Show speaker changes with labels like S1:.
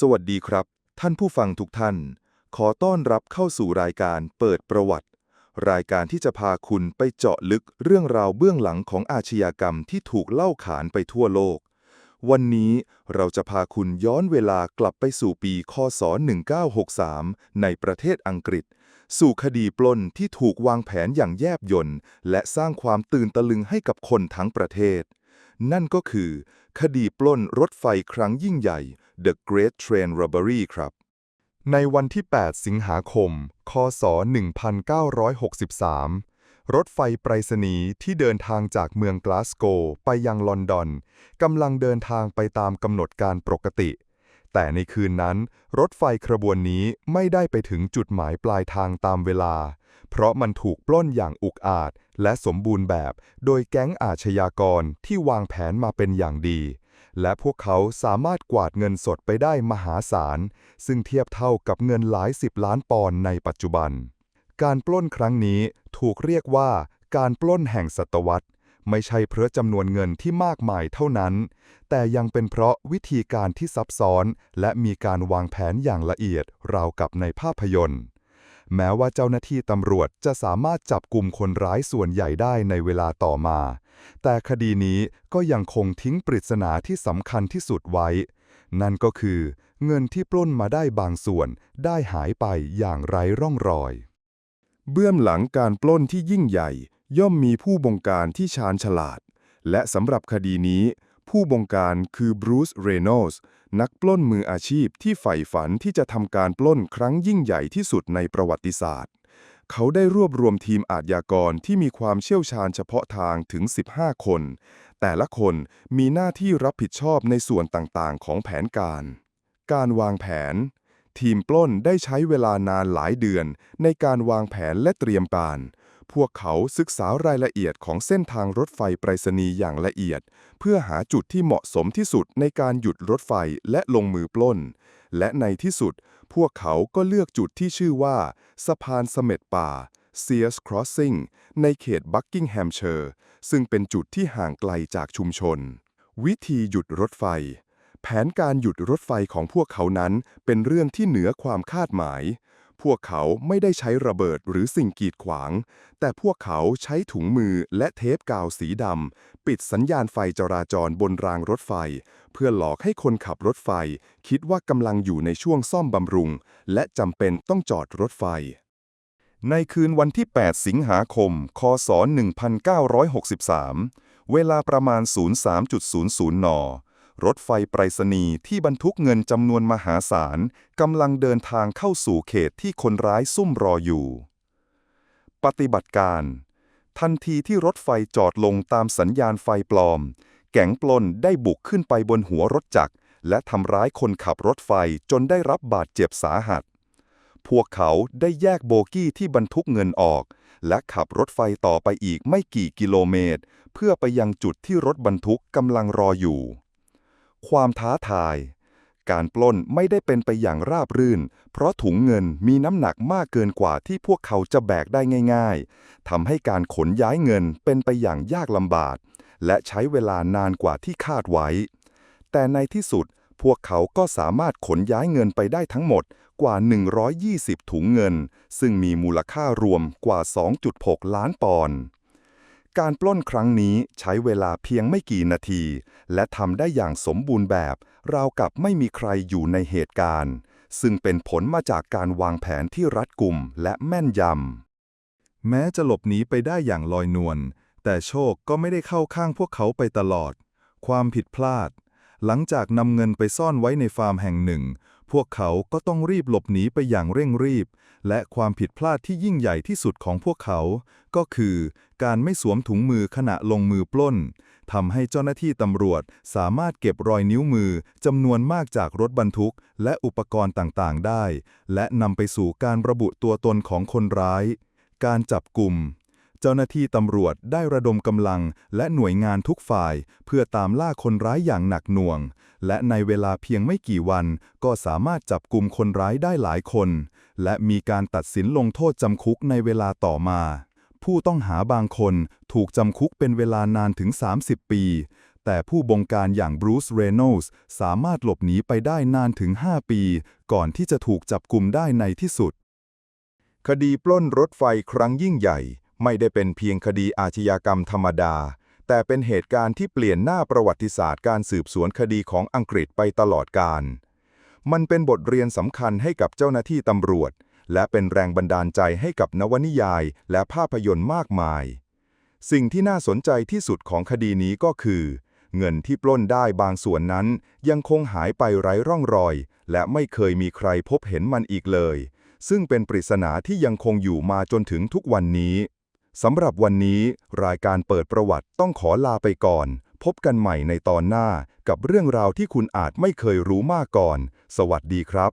S1: สวัสดีครับ ท่านผู้ฟังทุกท่าน ขอต้อนรับเข้าสู่รายการเปิดประวัติ รายการที่จะพาคุณไปเจาะลึกเรื่องราวเบื้องหลังของอาชญากรรมที่ถูกเล่าขานไปทั่วโลก วันนี้เราจะพาคุณย้อนเวลากลับไปสู่ปี คศ 1963 ในประเทศอังกฤษ สู่คดีปล้นที่ถูกวางแผนอย่างแยบยลและสร้างความตื่นตะลึงให้กับคนทั้งประเทศ นั่นก็คือ คดีปล้นรถไฟครั้งยิ่งใหญ่ The Great Train Robbery ครับ ในวันที่ 8 สิงหาคม คศ 1963 รถไฟไปรษณีย์ที่เดินทางจากเมืองกลาสโกไปยังลอนดอนกำลังเดินทางไปตามกำหนดการปกติ แต่ในคืนนั้น รถไฟขบวนนี้ไม่ได้ไปถึงจุดหมายปลายทางตามเวลา เพราะมันถูกปล้นอย่างอุกอาจและสมบูรณ์แบบ โดยแก๊งอาชญากรที่วางแผนมาเป็นอย่างดี และพวกเขาสามารถกวาดเงินสดไปได้มหาศาล ซึ่งเทียบเท่ากับเงินหลายสิบล้านปอนด์ในปัจจุบัน การปล้นครั้งนี้ถูกเรียกว่าการปล้นแห่งศตวรรษ ไม่ใช่เพราะจำนวนเงินที่มากมายเท่านั้น แต่ยังเป็นเพราะวิธีการที่ซับซ้อน และมีการวางแผนอย่างละเอียด ราวกับในภาพยนตร์แม้ว่าเจ้าหน้าที่ตำรวจจะสามารถจับกลุ่มคนร้ายส่วนใหญ่ได้ในเวลาต่อมา แต่คดีนี้ก็ยังคงทิ้งปริศนาที่สำคัญที่สุดไว้ นั่นก็คือ เงินที่ปล้นมาได้บางส่วน ได้หายไปอย่างไร้ร่องรอย เบื้องหลังการปล้นที่ยิ่งใหญ่ ย่อมมีผู้บงการที่ชาญฉลาด และสำหรับคดีนี้ ผู้บงการคือบรูซ เรโนลส์นักปล้นมืออาชีพที่ใฝ่ฝันที่จะทำการปล้นครั้งยิ่งใหญ่ที่สุดในประวัติศาสตร์ เขาได้รวบรวมทีมอาชญากรที่มีความเชี่ยวชาญเฉพาะทางถึง 15 คน แต่ละคนมีหน้าที่รับผิดชอบในส่วนต่างๆ ของแผนการ การวางแผน ทีมปล้นได้ใช้เวลานานหลายเดือนในการวางแผนและเตรียมการ พวกเขาศึกษารายละเอียดของเส้นทางรถไฟไปรษณีย์อย่างละเอียด เพื่อหาจุดที่เหมาะสมที่สุดในการหยุดรถไฟและลงมือปล้น และในที่สุด พวกเขาก็เลือกจุดที่ชื่อว่า สะพานเสม็ดป่า Sears Crossing ในเขตบักกิงแฮมเชอร์ซึ่งเป็นจุดที่ห่างไกลจากชุมชน วิธีหยุดรถไฟ แผนการหยุดรถไฟของพวกเขานั้นเป็นเรื่องที่เหนือความคาดหมาย พวกเขาไม่ได้ใช้ระเบิดหรือสิ่งกีดขวาง แต่พวกเขาใช้ถุงมือและเทปกาวสีดำ ปิดสัญญาณไฟจราจรบนรางรถไฟ เพื่อหลอกให้คนขับรถไฟ คิดว่ากำลังอยู่ในช่วงซ่อมบำรุง และจำเป็นต้องจอดรถไฟ ในคืนวันที่ 8 สิงหาคม คศ 1963 เวลาประมาณ 03.00 น รถไฟไปรษณีย์ที่บรรทุกเงินจำนวนมหาศาลกำลังเดินทางเข้าสู่เขตที่คนร้ายซุ่มรออยู่ ปฏิบัติการ ทันทีที่รถไฟจอดลงตามสัญญาณไฟปลอม แก๊งปล้นได้บุกขึ้นไปบนหัวรถจักร และทำร้ายคนขับรถไฟจนได้รับบาดเจ็บสาหัส พวกเขาได้แยกโบกี้ที่บรรทุกเงินออก และขับรถไฟต่อไปอีกไม่กี่กิโลเมตร เพื่อไปยังจุดที่รถบรรทุกกำลังรออยู่ ความท้าทาย การปล้นไม่ได้เป็นไปอย่างราบรื่น เพราะถุงเงินมีน้ำหนักมากเกินกว่าที่พวกเขาจะแบกได้ง่ายๆทำให้การขนย้ายเงินเป็นไปอย่างยากลำบาก และใช้เวลานานกว่าที่คาดไว้ แต่ในที่สุดพวกเขาก็สามารถขนย้ายเงินไปได้ทั้งหมดกว่า 120 ถุงเงิน ซึ่งมีมูลค่ารวมกว่า 2.6 ล้านปอนด์ การปล้นครั้งนี้ใช้เวลาเพียงไม่กี่นาที และทำได้อย่างสมบูรณ์แบบ ราวกับไม่มีใครอยู่ในเหตุการณ์ ซึ่งเป็นผลมาจากการวางแผนที่รัดกุมและแม่นยำ แม้จะหลบหนีไปได้อย่างลอยนวล แต่โชคก็ไม่ได้เข้าข้างพวกเขาไปตลอด ความผิดพลาด หลังจากนำเงินไปซ่อนไว้ในฟาร์มแห่งหนึ่ง พวกเขาก็ต้องรีบหลบหนีไปอย่างเร่งรีบ และความผิดพลาดที่ยิ่งใหญ่ที่สุดของพวกเขา ก็คือ การไม่สวมถุงมือขณะลงมือปล้นทำให้เจ้าหน้าที่ตำรวจสามารถเก็บรอยนิ้วมือจำนวนมากจากรถบรรทุก และอุปกรณ์ต่างๆ ได้ และนำไปสู่การระบุตัวตนของคนร้าย การจับกลุ่มเจ้าหน้าที่ตำรวจได้ระดมกำลังและหน่วยงานทุกฝ่าย เพื่อตามล่าคนร้ายอย่างหนักหน่วง และในเวลาเพียงไม่กี่วันก็สามารถจับกลุ่มคนร้ายได้หลายคน และมีการตัดสินลงโทษจำคุกในเวลาต่อมา ผู้ต้องหาบางคนถูกจำคุกเป็นเวลานานถึง 30 ปี
S2: แต่ผู้บงการอย่างบรูซเรโนลส์สามารถหลบหนีไปได้นานถึง 5 ปี ก่อนที่จะถูกจับกลุ่มได้ในที่สุด
S1: คดีปล้นรถไฟครั้งยิ่งใหญ่ ไม่ได้เป็นเพียงคดีอาชญากรรมธรรมดา แต่เป็นเหตุการณ์ที่เปลี่ยนหน้าประวัติศาสตร์การสืบสวนคดีของอังกฤษไปตลอดกาล มันเป็นบทเรียนสำคัญให้กับเจ้าหน้าที่ตำรวจ และเป็นแรงบันดาลใจให้กับนวนิยายและภาพยนตร์มากมาย สิ่งที่น่าสนใจที่สุดของคดีนี้ก็คือ เงินที่ปล้นได้บางส่วนนั้น ยังคงหายไปไร้ร่องรอย และไม่เคยมีใครพบเห็นมันอีกเลย ซึ่งเป็นปริศนาที่ยังคงอยู่มาจนถึงทุกวันนี้ สำหรับวันนี้รายการเปิดประวัติต้องขอลาไปก่อน พบกันใหม่ในตอนหน้ากับเรื่องราวที่คุณอาจไม่เคยรู้มาก่อน สวัสดีครับ